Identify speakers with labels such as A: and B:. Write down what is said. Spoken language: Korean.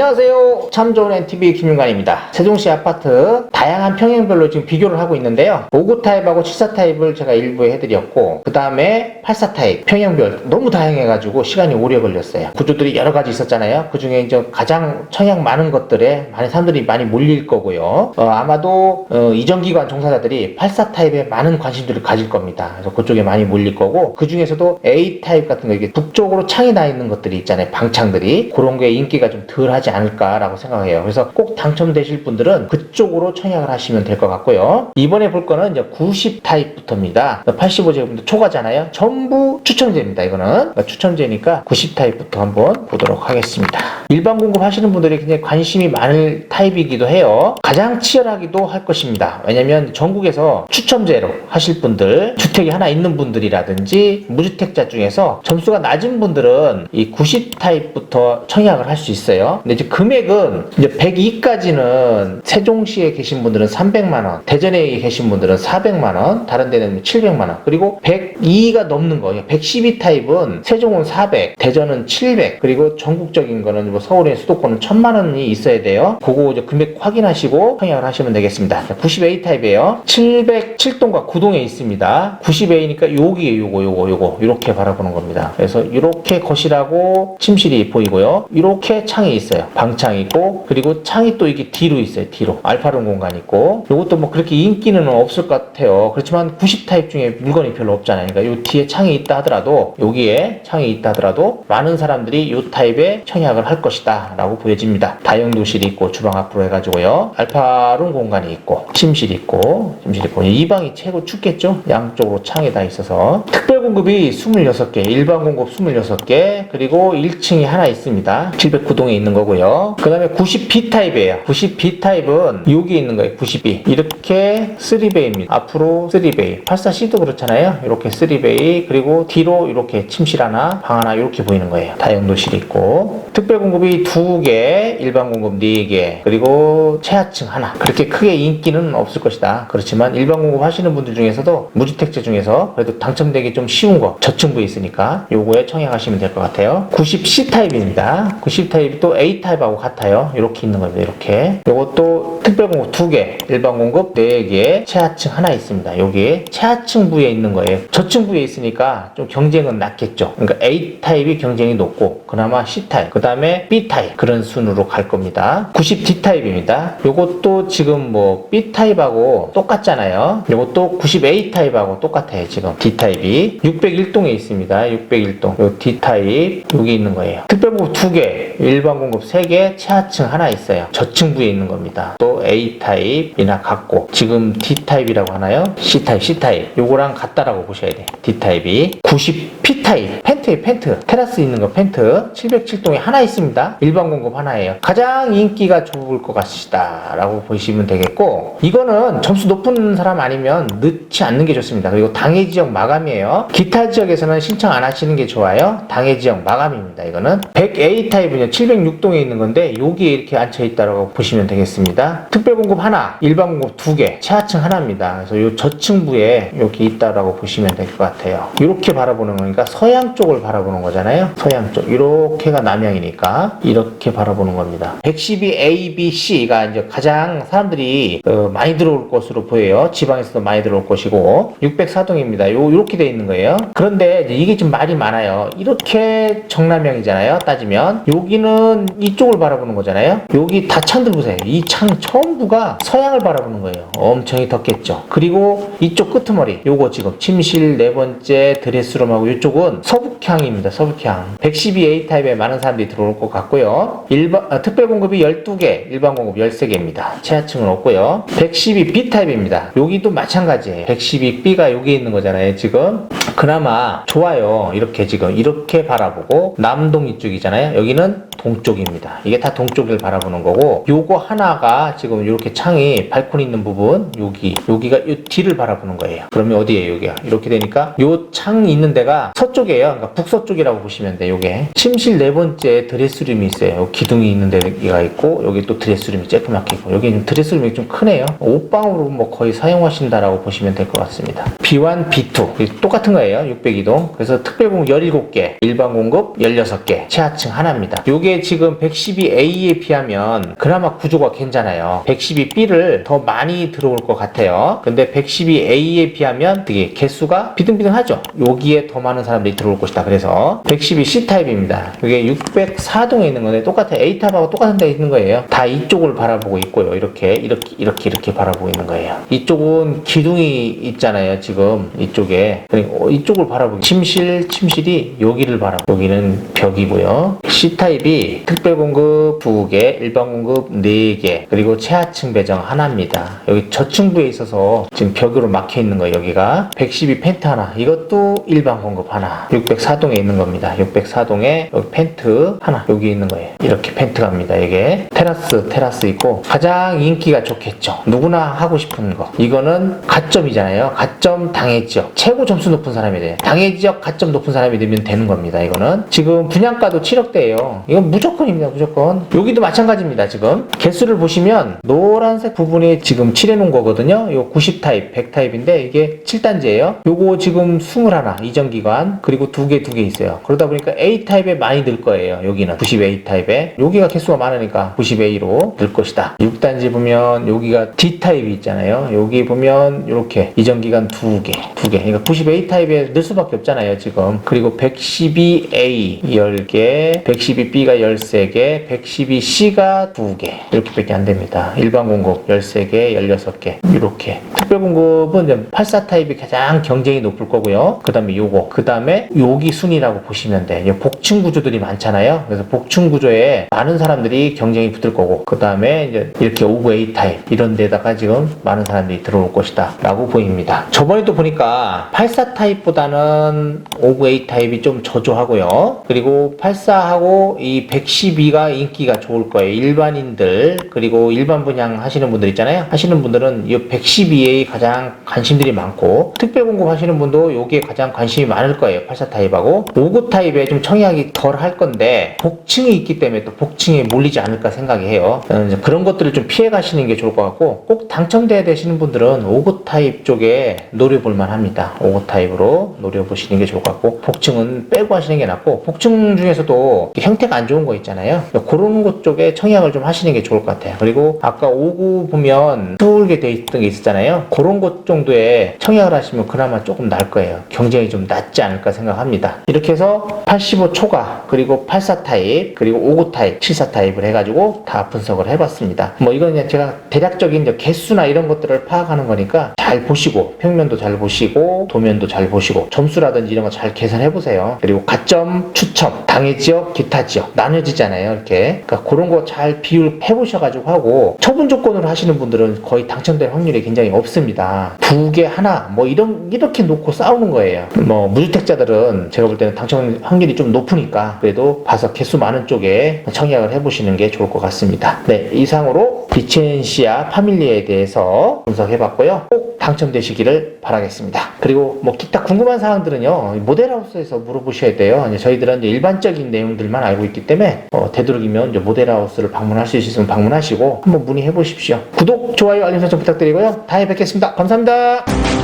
A: 안녕하세요. 참 좋은 NTV 김윤관입니다. 세종시 아파트 다양한 평형별로 지금 비교를 하고 있는데요. 59 타입하고 74 타입을 제가 일부에 해드렸고 그 다음에 84 타입 평형별 너무 다양해가지고 시간이 오래 걸렸어요. 구조들이 여러 가지 있었잖아요. 그 중에 이제 가장 청약 많은 것들에 많은 사람들이 많이 몰릴 거고요. 어, 아마도 어, 이전기관 종사자들이 84 타입에 많은 관심들을 가질 겁니다. 그래서 그쪽에 많이 몰릴 거고 그 중에서도 A 타입 같은 거 이게 북쪽으로 창이 나 있는 것들이 있잖아요. 방창들이 그런 게 인기가 좀 덜하지 않을까라고 생각해요. 그래서 꼭 당첨되실 분들은 그쪽으로 청약을 하시면 될 것 같고요. 이번에 볼 거는 이제 90 타입부터입니다. 85제곱미터 초과잖아요. 전부 추첨제입니다. 이거는 그러니까 추첨제니까 90 타입부터 한번 보도록 하겠습니다. 일반 공급 하시는 분들이 굉장히 관심이 많을 타입이기도 해요. 가장 치열하기도 할 것입니다. 왜냐면 전국에서 추첨제로 하실 분들, 주택이 하나 있는 분들이라든지 무주택자 중에서 점수가 낮은 분들은 이 90 타입부터 청약을 할 수 있어요. 근데 이제 금액은 이제 102까지는 세종시에 계신 분들은 300만 원, 대전에 계신 분들은 400만 원, 다른 데는 700만 원. 그리고 102가 넘는 거, 112 타입은 세종은 400, 대전은 700, 그리고 전국적인 거는 뭐 서울의 수도권은 1000만 원이 있어야 돼요. 그거 이제 금액 확인하시고 청약을 하시면 되겠습니다. 90A 타입이에요. 707동과 9동에 있습니다. 90A니까 여기에 요거 요거 요거 이렇게 바라보는 겁니다. 그래서 이렇게 거실하고 침실이 보이고요. 이렇게 창이 있어요. 방창이 있고 그리고 창이 또 이게 뒤로 있어요. 뒤로 알파룸 공간 있고 이것도 뭐 그렇게 인기는 없을 것 같아요. 그렇지만 90 타입 중에 물건이 별로 없잖아요. 그러니까 요 뒤에 창이 있다 하더라도 여기에 창이 있다 하더라도 많은 사람들이 요 타입에 청약을 할 것이다 라고 보여집니다. 다용도실이 있고 주방 앞으로 해가지고요. 알파룸 공간이 있고 침실 있고 침실 있고 이 방이 최고 춥겠죠? 양쪽으로 창이 다 있어서 특별 공급이 26개, 일반 공급 26개, 그리고 1층이 하나 있습니다. 709동에 있는 거고요. 그 다음에 90B 타입이에요. 90B 타입은 여기 있는 거예요. 90B. 이렇게 3베이입니다. 앞으로 3베이. 84C도 그렇잖아요. 이렇게 3베이. 그리고 뒤로 이렇게 침실 하나, 방 하나 이렇게 보이는 거예요. 다용도실 있고. 특별 공급 이 2개, 일반 공급 4개, 그리고 최하층 하나. 그렇게 크게 인기는 없을 것이다. 그렇지만 일반 공급 하시는 분들 중에서도 무주택자 중에서 그래도 당첨되기 좀 쉬운 거 저층부에 있으니까 요거에 청약하시면 될 것 같아요. 90C 타입입니다. 90 타입이 또 A 타입하고 같아요. 이렇게 있는 겁니다 이렇게. 요것도 특별 공급 2개 일반 공급 4개 최하층 하나 있습니다. 여기에 최하층 부에 있는 거예요. 저층 부에 있으니까 좀 경쟁은 낮겠죠. 그러니까 A 타입이 경쟁이 높고 그나마 C 타입 그 다음에 B 타입 그런 순으로 갈 겁니다. 90D 타입입니다. 요것도 지금 뭐 B 타입하고 똑같잖아요. 요것도 90A 타입하고 똑같아요 지금 D 타입이. 601동에 있습니다. 601동. 요 D 타입 여기 있는 거예요. 특별공급 2개 일반 공급 3개 최하층 하나 있어요. 저층부에 있는 겁니다. 또 A 타입이나 같고. 지금 D 타입이라고 하나요? C 타입 C 타입. 요거랑 같다라고 보셔야 돼 D 타입이. 90 P 타입 펜트에 펜트. 테라스 있는 거 펜트. 707동에 하나 있습니다. 일반 공급 하나예요. 가장 인기가 좋을 것 같으시다 라고 보시면 되겠고 이거는 점수 높은 사람 아니면 넣지 않는 게 좋습니다. 그리고 당해 지역 마감이에요. 기타 지역에서는 신청 안 하시는 게 좋아요. 당해 지역 마감입니다 이거는. 100A 타입은요 706동에 있는 건데 여기에 이렇게 앉혀 있다고 보시면 되겠습니다. 특별 공급 하나 일반 공급 두개 최하층 하나입니다. 그래서 요 저층부에 여기 있다라고 보시면 될 것 같아요. 이렇게 바라보는 거니까 서양 쪽을 바라보는 거잖아요. 서양 쪽. 이렇게가 남양이니까 이렇게 바라보는 겁니다. 112A, B, C가 이제 가장 사람들이 어, 많이 들어올 것으로 보여요. 지방에서도 많이 들어올 것이고. 604동입니다. 요 이렇게 돼 있는 거예요. 그런데 이게 좀 말이 많아요. 이렇게 정남향이잖아요. 따지면. 여기는 이쪽을 바라보는 거잖아요. 여기 다 창들 보세요. 이 창 전부가 서양을 바라보는 거예요. 엄청이 덥겠죠. 그리고 이쪽 끄트머리. 요거 지금 침실 네 번째 드레스룸하고 이쪽 은 서북향입니다. 서북향. 112A 타입에 많은 사람들이 들어올 것 같고요. 일반 아, 특별 공급이 12개 일반 공급 13개입니다. 최하층은 없고요. 112B 타입입니다. 여기도 마찬가지예요. 112B가 여기 있는 거잖아요 지금 그나마 좋아요. 이렇게 지금 이렇게 바라보고 남동 이쪽이잖아요. 여기는 동쪽입니다. 이게 다 동쪽을 바라보는 거고 요거 하나가 지금 이렇게 창이 발코니 있는 부분 여기 여기가 이 뒤를 바라보는 거예요. 그러면 어디에요 여기가 이렇게 되니까 요 창이 있는 데가 서쪽이에요. 그러니까 북서쪽이라고 보시면 돼 요게. 침실 네 번째 드레스룸이 있어요. 요 기둥이 있는 데가 있고 여기 또 드레스룸이 쬐끄맣게 있고. 여기 는 드레스룸이 좀 크네요. 옷방으로 뭐 거의 사용하신다라고 보시면 될 것 같습니다. B1, B2 똑같은 거예요 거예요. 602동. 그래서 특별 공급 17개, 일반 공급 16개, 최하층 하나입니다. 요게 지금 112A에 비하면 그나마 구조가 괜찮아요. 112B를 더 많이 들어올 것 같아요. 근데 112A에 비하면 되게 개수가 비등비등하죠. 여기에 더 많은 사람들이 들어올 것이다. 그래서 112C 타입입니다. 이게 604동에 있는 건데 똑같아 A 타입하고 똑같은 데 있는 거예요. 다 이쪽을 바라보고 있고요. 이렇게 이렇게 이렇게 이렇게 바라보고 있는 거예요. 이쪽은 기둥이 있잖아요. 지금 이쪽에 그리고 이쪽을 바라보고 침실 침실이 여기를 바라. 여기는 벽이고요. C 타입이 특별 공급 2개, 일반 공급 4개, 그리고 최하층 배정 하나입니다. 여기 저층부에 있어서 지금 벽으로 막혀 있는 거예요. 여기가 112 펜트 하나. 이것도 일반 공급 하나. 604동에 있는 겁니다. 604동에 여기 펜트 하나 여기 있는 거예요. 이렇게 펜트 갑니다. 이게 테라스 테라스 있고 가장 인기가 좋겠죠. 누구나 하고 싶은 거. 이거는 가점이잖아요. 가점 지역 최고 점수 높은 사람 이 돼요. 당해 지역 가점 높은 사람이 되면 되는 겁니다. 이거는 지금 분양가도 7억대예요. 이건 무조건입니다. 무조건. 여기도 마찬가지입니다. 지금 개수를 보시면 노란색 부분이 지금 칠해놓은 거거든요. 요 90 타입, 100 타입인데 이게 7단지예요. 요거 지금 21 이전기관 그리고 두 개 두 개 있어요. 그러다 보니까 A 타입에 많이 늘 거예요. 여기는 90A 타입에 여기가 개수가 많으니까 90A로 늘 것이다. 6단지 보면 여기가 D 타입이 있잖아요. 여기 보면 이렇게 이전기관 두 개, 두 개. 그러니까 90A 타입 에늘 수밖에 없잖아요. 지금 그리고 112A 10개, 112B가 13개, 112C가 2개 이렇게밖에 안 됩니다. 일반 공급 13개, 16개 이렇게 특별 공급은 이제 84 타입이 가장 경쟁이 높을 거고요. 그 다음에 요거, 그 다음에 여기 순이라고 보시면 돼. 이제 복층 구조들이 많잖아요. 그래서 복층 구조에 많은 사람들이 경쟁이 붙을 거고, 그 다음에 이렇게 오브 A 타입 이런 데다가 지금 많은 사람들이 들어올 것이다 라고 보입니다. 저번에 또 보니까 84 타입 보다는 오브 A 타입이 좀 저조하고요. 그리고 84하고 이 112가 인기가 좋을 거예요. 일반인들 그리고 일반 분양 하시는 분들 있잖아요. 하시는 분들은 이 112에 가장 관심들이 많고 특별 공급 하시는 분도 요게 가장 관심이 많을 거예요. 84 타입하고 59 타입에 좀 청약이 덜 할 건데 복층이 있기 때문에 또 복층에 몰리지 않을까 생각해요. 저는 이제 그런 것들을 좀 피해 가시는 게 좋을 것 같고 꼭 당첨돼야 되시는 분들은 59 타입 쪽에 노려볼 만합니다. 59 타입으로 노려보시는 게 좋을 것 같고 복층은 빼고 하시는 게 낫고 복층 중에서도 형태가 안 좋은 거 있잖아요. 그런 곳 쪽에 청약을 좀 하시는 게 좋을 것 같아요. 그리고 아까 59 보면 스울게 돼 있던 게 있었잖아요. 그런 곳 정도에 청약을 하시면 그나마 조금 나을 거예요. 경쟁이 좀 낫지 않을까 생각합니다. 이렇게 해서 85 초과 그리고 84 타입 그리고 59 타입 74 타입을 해가지고 다 분석을 해봤습니다. 뭐 이건 그냥 제가 대략적인 개수나 이런 것들을 파악하는 거니까 잘 보시고 평면도 잘 보시고 도면도 잘 보시고 점수라든지 이런 거 잘 계산해 보세요. 그리고 가점 추첨 당해 지역 기타 지역 나눠지잖아요. 이렇게 그러니까 그런 거 잘 비율 해 보셔가지고 하고 처분 조건으로 하시는 분들은 거의 당첨될 확률이 굉장히 없습니다. 두 개 하나 뭐 이런 이렇게 놓고 싸우는 거예요. 뭐 무주택자들은 제가 볼 때는 당첨 확률이 좀 높으니까 그래도 봐서 개수 많은 쪽에 청약을 해보시는 게 좋을 것 같습니다. 네 이상으로 비첸시아 파밀리에 대해서 분석해봤고요. 꼭 당첨되시기를 바라겠습니다. 그리고 뭐 기타 궁금한 사항들은요 모델하우스에서 물어보셔야 돼요. 저희들은 이제 일반적인 내용들만 알고 있기 때문에 어, 되도록이면 이제 모델하우스를 방문할 수 있으면 방문하시고 한번 문의해 보십시오. 구독, 좋아요, 알림 설정 부탁드리고요. 다음에 뵙겠습니다. 감사합니다.